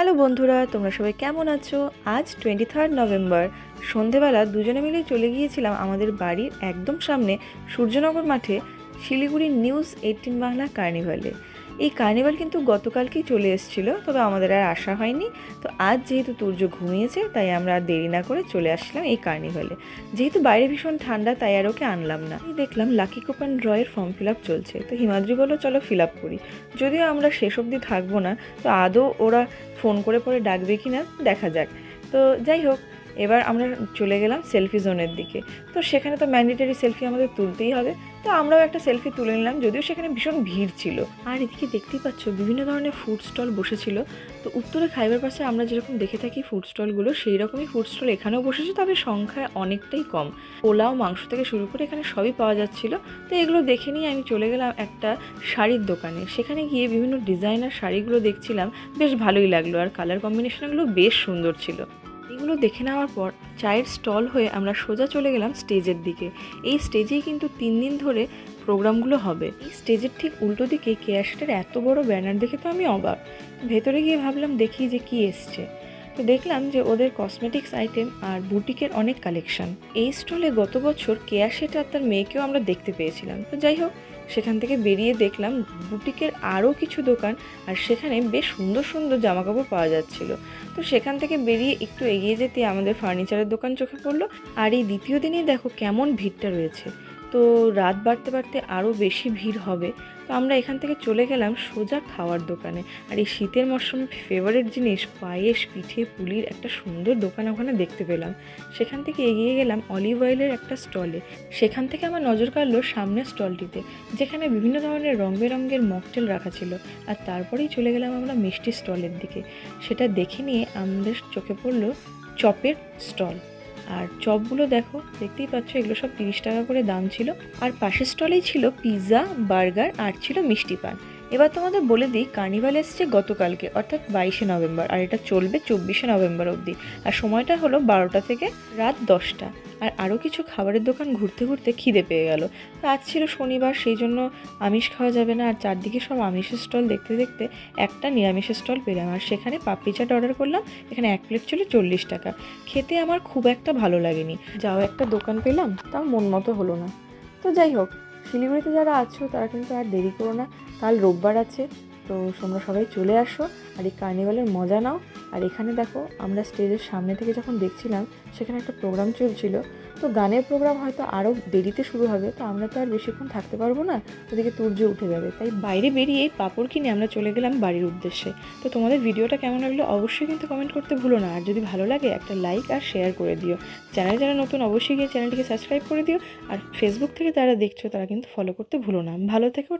Hello বন্ধুরা, তোমরা সবাই কেমন আছো? আজ টোয়েন্টি থার্ড নভেম্বর সন্ধেবেলা দুজনে মিলে চলে গিয়েছিলাম আমাদের বাড়ির একদম সামনে সূর্যনগর মাঠে শিলিগুড়ির নিউজ এইটিন বাংলা কার্নিভালে। এই কার্নিভাল কিন্তু গতকালকেই চলে এসেছিল, তবে আমাদের আর আসা হয়নি। তো আজ যেহেতু তুর্য ঘুমিয়েছে, তাই আমরা আর দেরি না করে চলে আসলাম এই কার্নিভালে। যেহেতু বাইরে ভীষণ ঠান্ডা, তাই আর ওকে আনলাম না। দেখলাম লাকি কোপান ড্রয়ের ফর্ম ফিল আপ চলছে। তো হিমাদ্রি বলল, চলো ফিল আপ করি। যদিও আমরা শেষ অবধি থাকব না, তো আদৌ ওরা ফোন করে পরে ডাকবে কি না দেখা যাক। তো যাই হোক এবার আমরা চলে গেলাম সেলফি জোনের দিকে। তো সেখানে তো ম্যান্ডেটারি সেলফি আমাদের তুলতেই হবে। তো আমরাও একটা সেলফি তুলে নিলাম, যদিও সেখানে ভীষণ ভিড় ছিল। আর এদিকে দেখতেই পাচ্ছ, বিভিন্ন ধরনের ফুড স্টল বসেছিল। তো উত্তরে খাইবার পাশে আমরা যেরকম দেখে থাকি ফুড স্টলগুলো সেই রকমই ফুড স্টল এখানেও বসেছে, তবে সংখ্যায় অনেকটাই কম। পোলাও, মাংস থেকে শুরু করে এখানে সবই পাওয়া যাচ্ছিল। তো এগুলো দেখে নিয়ে আমি চলে গেলাম একটা শাড়ির দোকানে। সেখানে গিয়ে বিভিন্ন ডিজাইনার শাড়িগুলো দেখছিলাম, বেশ ভালোই লাগল। আর কালার কম্বিনেশনগুলো বেশ সুন্দর ছিল। এগুলো দেখে নেওয়ার পর চায়ের স্টল হয়ে আমরা সোজা চলে গেলাম স্টেজের দিকে। এই স্টেজেই কিন্তু তিন দিন ধরে প্রোগ্রামগুলো হবে। এই স্টেজের ঠিক উল্টো দিকে কেয়ারশেটের এত বড় ব্যানার দেখে তো আমি অবাক। ভেতরে গিয়ে ভাবলাম, দেখি যে কি এসছে। তো দেখলাম যে ওদের কসমেটিক্স আইটেম আর বুটিকের অনেক কালেকশন এই স্টলে গত বছর কেয়া শেঠ আর তার মেয়েকেও আমরা দেখতে পেয়েছিলাম। তো যাই হোক, সেখান থেকে বেরিয়ে দেখলাম বুটিকের আরও কিছু দোকান আর সেখানে বেশ সুন্দর সুন্দর জামাকাপড় পাওয়া যাচ্ছিল। তো সেখান থেকে বেরিয়ে একটু এগিয়ে যেতে আমাদের ফার্নিচারের দোকান চোখে পড়ল। আর এই দ্বিতীয় দিনেই দেখো কেমন ভিড়টা রয়েছে। তো রাত বাড়তে বাড়তে আরও বেশি ভিড় হবে। তো আমরা এখান থেকে চলে গেলাম সোজা খাওয়ার দোকানে। আর এই শীতের মরশুমে ফেভারিট জিনিস পায়েস, পিঠে, পুলির একটা সুন্দর দোকান ওখানে দেখতে পেলাম। সেখান থেকে এগিয়ে গেলাম অলিভ অয়েলের একটা স্টলে সেখান থেকে আমার নজর কাড়লো সামনের স্টলটিতে যেখানে বিভিন্ন ধরনের রং বেরঙের মকটেল রাখা ছিল। আর তারপরেই চলে গেলাম আমরা মিষ্টি স্টলের দিকে। সেটা দেখে নিয়ে আমাদের চোখে পড়ল চপের স্টল আর চপগুলো দেখো, দেখতেই পাচ্ছ এগুলো সব তিরিশ টাকা করে দাম ছিল। আর পাশের স্টলেই ছিল পিৎজা বার্গার আর ছিল মিষ্টি পান। এবার তোমাদের বলে দিই কার্নিভাল এসছে গতকালকে, অর্থাৎ বাইশে নভেম্বর, আর এটা চলবে চব্বিশে নভেম্বর অবধি। আর সময়টা হলো বারোটা থেকে রাত দশটা। আর আরও কিছু খাবারের দোকান ঘুরতে ঘুরতে খিদে পেয়ে গেল। তো আজ ছিল শনিবার, সেই জন্য আমিষ খাওয়া যাবে না। আর চারদিকে সব আমিষের স্টল দেখতে দেখতে একটা নিরামিষের স্টল পেলাম। আর সেখানে পাপড়ি চাট অর্ডার করলাম, এখানে এক প্লেট ছিল চল্লিশ টাকা। খেতে আমার খুব একটা ভালো লাগেনি। যাও একটা দোকান পেলাম, তাও মন মতো হলো না। তো যাই হোক শিলিগুড়িতে যারা আছো তারা কিন্তু আর দেরি করো না। কাল রোববার আছে। তো তোমরা সবাই চলে আসো আর এই কার্নিভালের মজা নাও। আর এখানে দেখো, আমরা স্টেজের সামনে থেকে যখন দেখছিলাম, সেখানে একটা প্রোগ্রাম চলছিল। তো গানের প্রোগ্রাম হয়তো আরও দেরিতে শুরু হবে, তো আমরা তো আর বেশিক্ষণ থাকতে পারব না। ওদিকে তুর্য উঠে যাবে। তাই বাইরে বেরিয়ে এই পাপড় কিনে আমরা চলে গেলাম বাড়ির উদ্দেশ্যে। তো তোমাদের ভিডিওটা কেমন লাগল অবশ্যই কিন্তু কমেন্ট করতে ভুলো না। আর যদি ভালো লাগে, একটা লাইক আর শেয়ার করে দিও। চ্যানেল যারা নতুন, অবশ্যই গিয়ে চ্যানেলটিকে সাবস্ক্রাইব করে দিও। আর ফেসবুক থেকে যারা দেখছ, তারা কিন্তু ফলো করতে ভুলো না। ভালো থেকো